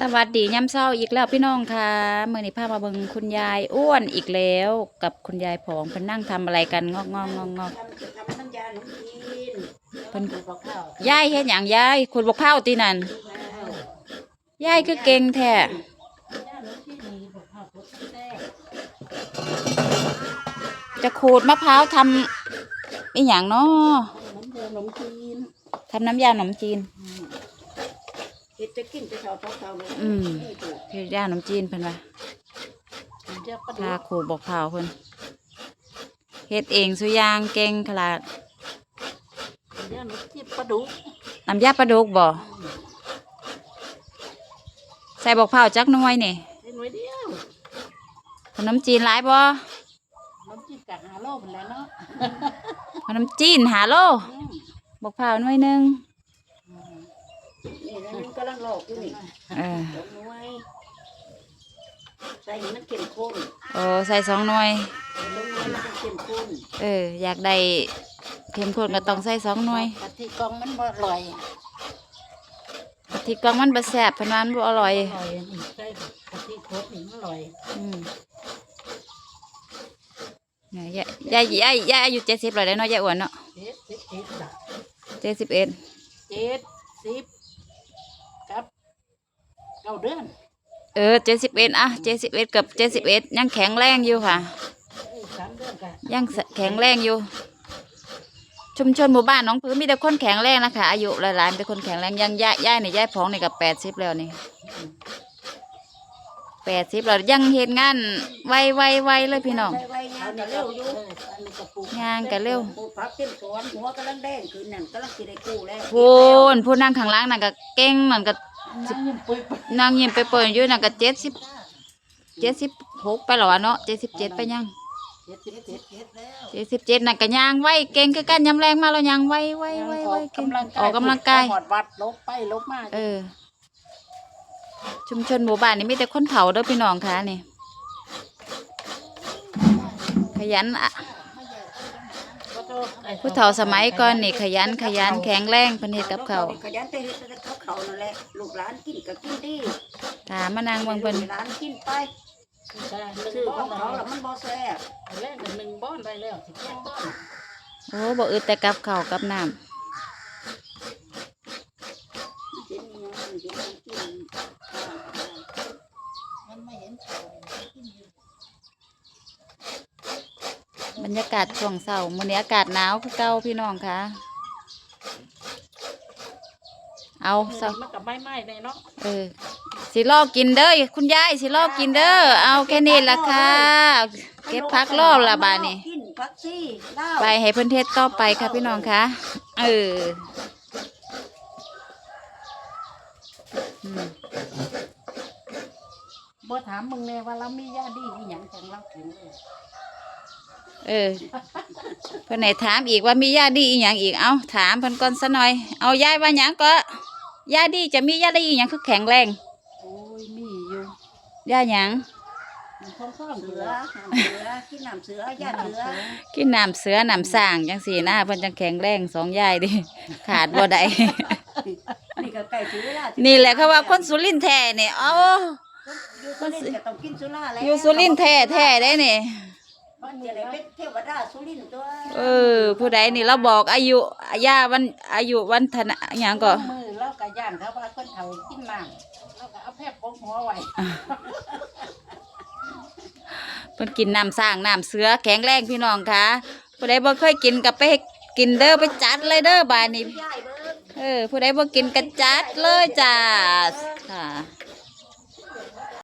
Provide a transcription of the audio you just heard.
สวัสดีย้ำเช้าอีกแล้วพี่น้องค่ะเมื่อนี้พามาเบิงคุณยายอ้วนอีกแล้ว กับคุณยายผองเพิ่นนั่งทำอะไรกันงอกงอกงอกงอกทำทำน้ำยาขนมจีนเพิ่นปลูกข้าวยายเฮ็ดหยังยายขุดบกเผาวตีนั่นยายคือเก่งแท้จะขูดมะพร้าวทำอีหยังเนาะขนมจีนทำน้ำยาขนมจีน เฮ็ดจะกินจะเท่าเท่าเท่าเลยอืมนี่ปลูกเฮ็ดยาขนมจีนเพิ่นว่าน้ำยาปลาดุทากขูดบกเผาวเพิ่นเฮ็ดเองสุอยางเก่งขนาดน้ำยาขนมจีนปลาดุกน้ำยาปลาดุกบ่ใส่บกเผาวจักหน่วยนี่เห็นไว้เดียวขนมจีนหลายบ่ขนมจีนกะหาโลหมดแล้วเนาะขนมจีนหาโลอืมบกเผาวหน่วยหนึง นี่แล้วมันกำลังโลกอยู่นี่เออดอกน้อยใส่ให้มันเข้มข้นโอ้ใส่สองหน่วยดอกน้อยมันจะเข้มข้นเออ อยากได้เข้มข้นก็ต้องใส่สองหน่วยกะทิกองมันบ่อร่อยกะทิกล่องมันบ่แซ่บเพราะนั้นบ่อร่อย อร่อยนี่ใส่กะทิโคตรนี่มันอร่อยอืมเนี่ยยายยายยายยายอายุเจ็ดสิบแล้วเด้อเนาะยายอ้วนเนาะเจ็ดสิบเอ็ดบาทเจ็ดสิบเอ็ดเจ็ดสิบกับเก้าเดือนเออเจ็ดสิบเอ็ดอะเจ็ดสิบเอ็ดกับเจ็ดสิบเอ็ดยังแข็งแรงอยู่ค่ะเอ้ยสามเดือนกันยังแข็งแรงอยู่ ชุมชนหมู่บ้านน้องพื้นมีแต่คนแข็งแรงนะคะอายุหลายๆมีแต่คนแข็งแรงยังย่ายย่ายนี่ย่ายผองนี่กับแปดสิบแล้วนี่แปดสิบแล้วยังเห็นงานไวไวไวเลยพี่น้องใส่ไว้งานก็เร็วอยู่อันนี้ก็ปลูกงานก็เร็ว ปลูกผักเต็มสวนหัวกำลังแดงคือนั่นกำลังสิได้กู้แล้วพูนพูนนั่งข้างล่างนั่นก็เก่งนั่นก็ นั่งยิ้มปุยปุยนั่งยิ้มไปเปิดอยู่นั่นก็เจ็ดสิบเจ็ดสิบหกไปแล้ววะเนาะเจ็ดสิบเจ็ดไปยังเจ็ดสิบเจ็ดเจ็ดแล้วเจ็ดสิบเจ็ดนั่นก็ย่างไวเก่งคือกันยำแรงมาแล้วย่างไวไวไวไวเก่งออกกำลังกายหอดวัดลบไปลบมาเออ ชุมชนหมู่บ้านนี่มีแต่คนเฒ่าเด้อพี่น้องค่ะนี่ขยันอะผู้เฒ่าสมัยก่อนนี่ขยันขยันแข็งแรงเพิ่นเฮ็ดกับเขาวขยันแต่เฮ็ดแต่กับ เขานั่นแหละลูกหลานกินก็กินดีถามมานางเบิ่งเพิ่นลูกหลานกินไปซื้อของเขาแล้วมันบ่แซ่บแรกหนึ่งบ้อนได้แล้วสิบแปดบ้อนโอ้บ่อึดแต่กับข้าวกับน้ำกินยังกินกินมันไม่เห็นเขากินอยู่บรรยากาศช่วงเช้ามื้อนี้อากาศหนาวคือเก่าพี่น้องค่ะ เอาเช้ามันกับไม้ไม้เลยเนาะเออสิลอกกินเด้อคุณยายสิลอกกินเด้อเอาแค่นี้ละค่ะเก็บพักรอบละบาดนี้กินผักซี่เหล้าไปให้เพื่อนเทศต่อไปค่ะพี่น้องคะเอออืมบ่ถามมึงแน่ว่าเรามียาดีอีหยังจังเราถึงเลยเออเพื่อนไหนถามอีกว่ามียาดีอีหยังอีกเอาถามเพิ่นก่อนซะหน่อย เอายายว่าหยังก็ ยาดีจะมียาดีอีหยังคือแข็งแรงโอ้ยมีอยู่ยาหยังมันค่อนข้างเสืเสืออน้ำเสือกินน้ำเสือยาเสือกินน้ำเสือน้ำสร้างจังสี่นะเพิ่นจังแข็งแรงสองยายดิขาดบ่ได้นี่ก็ใกล้ถึงเวลานี่แหละเขาว่าคนสุรินทร์แท้เนี่ยเอาอยู่สุรินทร์ก็ต้องกินสุราแล้วอยู่สุรินทร์แท้แท้ได้เนี่ยมันจะได้เป็นเทวดาสุรินทร์ตัวเออผู้ใดนี่เราบอกอายุย่าวันอายุวันธนะอหย่างก็มื เฒ่ากินน้ำเราก็เอาแพบปกหัวไว้เพิ่นกินน้ำสร้างน้ำเสือแข็งแรงพี่น้องค่ะผู้ใดบ่เคยกินกับไปกินเด้อไปจัดเลยเด้อบานนี้ ยายเบิ่งเออผู้ใดบ่กินก็จัดเลยจ้าค่ะ